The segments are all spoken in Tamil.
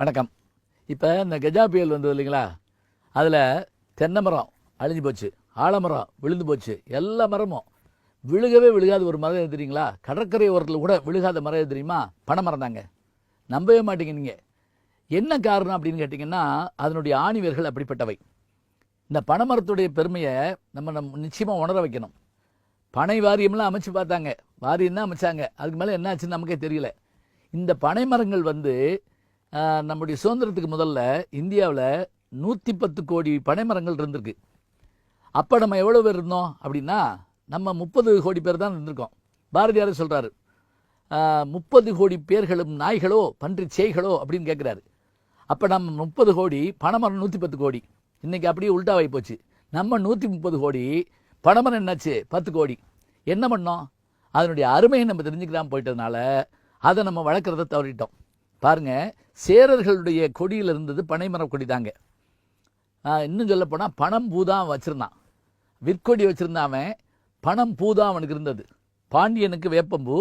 வணக்கம். இப்போ இந்த கஜா புயல் வந்தது இல்லைங்களா? அதில் தென்னை மரம் அழிஞ்சு போச்சு ஆலமரம் விழுந்து போச்சு எல்லா மரமும். விழுகவே விழுகாத ஒரு மரம் எது தெரியுங்களா? கடற்கரை ஓரத்தில் கூட விழுகாத மரம் எது தெரியுமா? பனை மரம் தாங்க. நம்பவே மாட்டீங்க நீங்கள் என்ன காரணம் அப்படின்னு கேட்டிங்கன்னா அதனுடைய ஆணிவர்கள் அப்படிப்பட்டவை. இந்த பனைமரத்துடைய பெருமையை நம்ம நம்ம நிச்சயமாக உணர வைக்கணும். பனை வாரியம்லாம் அமைச்சு பார்த்தாங்க. வாரியம் தான் அமைச்சாங்க? அதுக்கு மேலே என்ன ஆச்சுன்னு நமக்கே தெரியல. இந்த பனை மரங்கள் வந்து நம்முடைய சுதந்திரத்துக்கு முதல்ல இந்தியாவில் நூற்றி பத்து கோடி பனை மரங்கள் இருந்திருக்கு. அப்போ நம்ம எவ்வளோ பேர் இருந்தோம் அப்படின்னா நம்ம முப்பது கோடி பேர் தான் இருந்திருக்கோம். பாரதியார் சொல்கிறாரு முப்பது கோடி பேர்களும் நாய்களோ பன்றி செய்களோ அப்படின்னு கேட்குறாரு அப்போ நம்ம முப்பது கோடி பனைமரம் நூற்றி பத்து கோடி. இன்றைக்கி அப்படியே உல்டாவாகி போச்சு. நம்ம நூற்றி முப்பது கோடி பனைமரம் என்னாச்சு? பத்து கோடி. என்ன பண்ணோம்? அதனுடைய அருமையை நம்ம தெரிஞ்சுக்கலாம் போயிட்டதுனால அதை நம்ம வளர்க்குறத தவறிட்டோம். பாருங்க சேரர்களுடைய கொடியில் இருந்தது பனைமரம் கொடி தாங்க இன்னும் சொல்லப்போனால் பணம் பூ தான் வச்சுருந்தான். விற்கொடி வச்சுருந்தான் அவன் பணம் பூ தான் அவனுக்கு இருந்தது. பாண்டியனுக்கு வேப்பம்பூ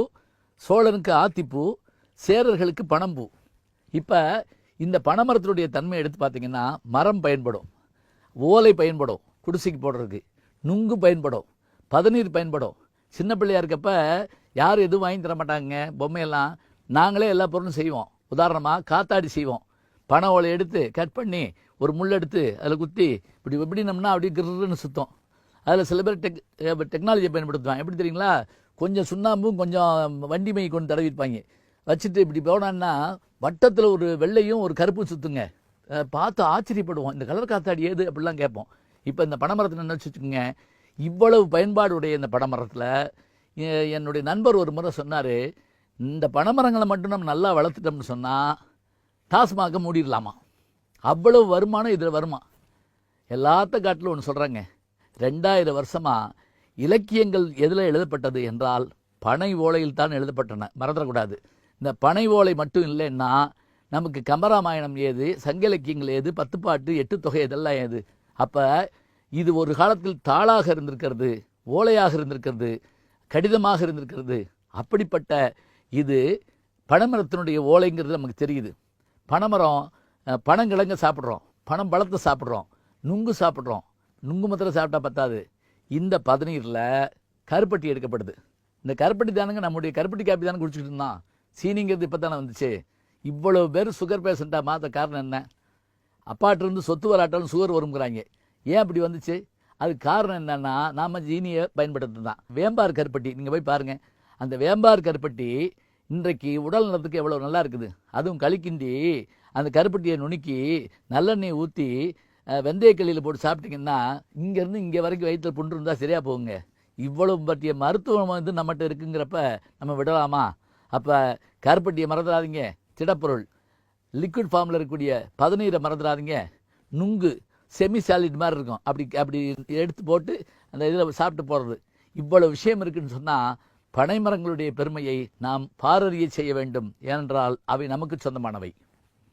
சோழனுக்கு ஆத்திப்பூ சேரர்களுக்கு பணம்பூ. இப்போ இந்த பனைமரத்தினுடைய தன்மை எடுத்து பார்த்தீங்கன்னா மரம் பயன்படும் ஓலை பயன்படும் குடிசைக்கு போடுறதுக்கு நுங்கு பயன்படும் பதநீர் பயன்படும். சின்ன பிள்ளையா இருக்கப்ப யாரும் எதுவும் வாங்கி தர மாட்டாங்க பொம்மையெல்லாம். நாங்களே எல்லா பொருளும் செய்வோம். உதாரணமாக காத்தாடி செய்வோம். பனை ஓலை எடுத்து கட் பண்ணி ஒரு முள் எடுத்து அதில் குத்தி இப்படி எப்படினோம்னா அப்படியே கிருன்னு சுத்தம். அதில் சில பேர் டெக் டெக்னாலஜியை பயன்படுத்துவாங்க. எப்படி தெரியுங்களா? கொஞ்சம் சுண்ணாம்பும் கொஞ்சம் வண்டி மை கொண்டு தடவிருப்பாங்க வச்சுட்டு இப்படி போனான்னா வட்டத்தில் ஒரு வெள்ளையும் ஒரு கருப்பும் சுத்துங்க. பார்த்து ஆச்சரியப்படுவோம். இந்த கலர் காத்தாடி ஏது? அப்படிலாம் கேட்போம். இப்போ இந்த பனைமரத்தில் என்ன வச்சுக்கோங்க. இவ்வளவு பயன்பாடுடைய இந்த பனைமரத்தில் என்னுடைய நண்பர் ஒரு முறை சொன்னார் இந்த பனைமரங்களை மட்டும் நம்ம நல்லா வளர்த்துட்டோம்னு சொன்னால் டாஸ்மாக மூடிடலாமா? அவ்வளவு வருமானம் இதில் வருமா? எல்லாத்த காட்டிலும் ஒன்று சொல்கிறாங்க ரெண்டாயிரம் வருஷமாக இலக்கியங்கள் எதில் எழுதப்பட்டது என்றால் பனை ஓலையில் தான் எழுதப்பட்டன. மறந்துடக்கூடாது. இந்த பனை ஓலை மட்டும் இல்லைன்னா நமக்கு கம்பராமாயணம் ஏது சங்க இலக்கியங்கள் ஏது பத்துப்பாட்டு எட்டு தொகை இதெல்லாம் ஏது? அப்போ இது ஒரு காலத்தில் தாளாக இருந்திருக்கிறது ஓலையாக இருந்திருக்கிறது கடிதமாக இருந்திருக்கிறது. அப்படிப்பட்ட இது பனைமரத்தினுடைய ஓலைங்கிறது நமக்கு தெரியுது. பனைமரம் பனங்கிழங்க சாப்பிட்றோம் பனம் பழத்தை சாப்பிட்றோம் நுங்கு சாப்பிட்றோம். நுங்கு மரத்தில் சாப்பிட்டா பத்தாது. இந்த பதநீரில் கருப்பட்டி எடுக்கப்படுது. இந்த கருப்பட்டி தானுங்க நம்முடைய கருப்பட்டி காப்பி தானே குடிச்சிக்கிட்டு இருந்தான். சீனிங்கிறது இப்போ தானே வந்துச்சு. இவ்வளோ பேர் சுகர் பேஷண்ட்டாக மாற்ற காரணம் என்ன? அப்பாட்டிருந்து சொத்து வராட்டாலும் சுகர் வருங்கிறாங்க ஏன் அப்படி வந்துச்சு? அது காரணம் என்னென்னா நாம் ஜீனியை பயன்படுத்துறது தான் வேம்பார் கருப்பட்டி நீங்கள் போய் பாருங்கள் அந்த வேம்பார் கருப்பட்டி இன்றைக்கு உடல் நலத்துக்கு எவ்வளோ நல்லா இருக்குது. அதுவும் களிக்கிண்டி அந்த கருப்பட்டியை நுணுக்கி நல்லெண்ணெய் ஊற்றி வெந்தயக்கல்லியில் போட்டு சாப்பிட்டீங்கன்னா இங்கேருந்து இங்கே வரைக்கும் வயிற்றில் புண்டு இருந்தால் சரியாக போகுங்க. இவ்வளவு பற்றிய மருத்துவம் வந்து நம்மகிட்ட இருக்குங்கிறப்ப நம்ம விடலாமா? அப்போ கருப்பட்டியை மறந்துடாதீங்க. திடப்பொருள். லிக்விட் ஃபார்மில் இருக்கக்கூடிய பதநீரை மறந்துடாதீங்க. நுங்கு செமி சாலிட் மாதிரி இருக்கும். அப்படி அப்படி எடுத்து போட்டு அந்த இதில் சாப்பிட்டு போகிறது இவ்வளோ விஷயம் இருக்குதுன்னு சொன்னால் பனைமரங்களுடைய பெருமையை நாம் பாரறிய செய்ய வேண்டும். ஏனென்றால் அவை நமக்கு சொந்தமானவை.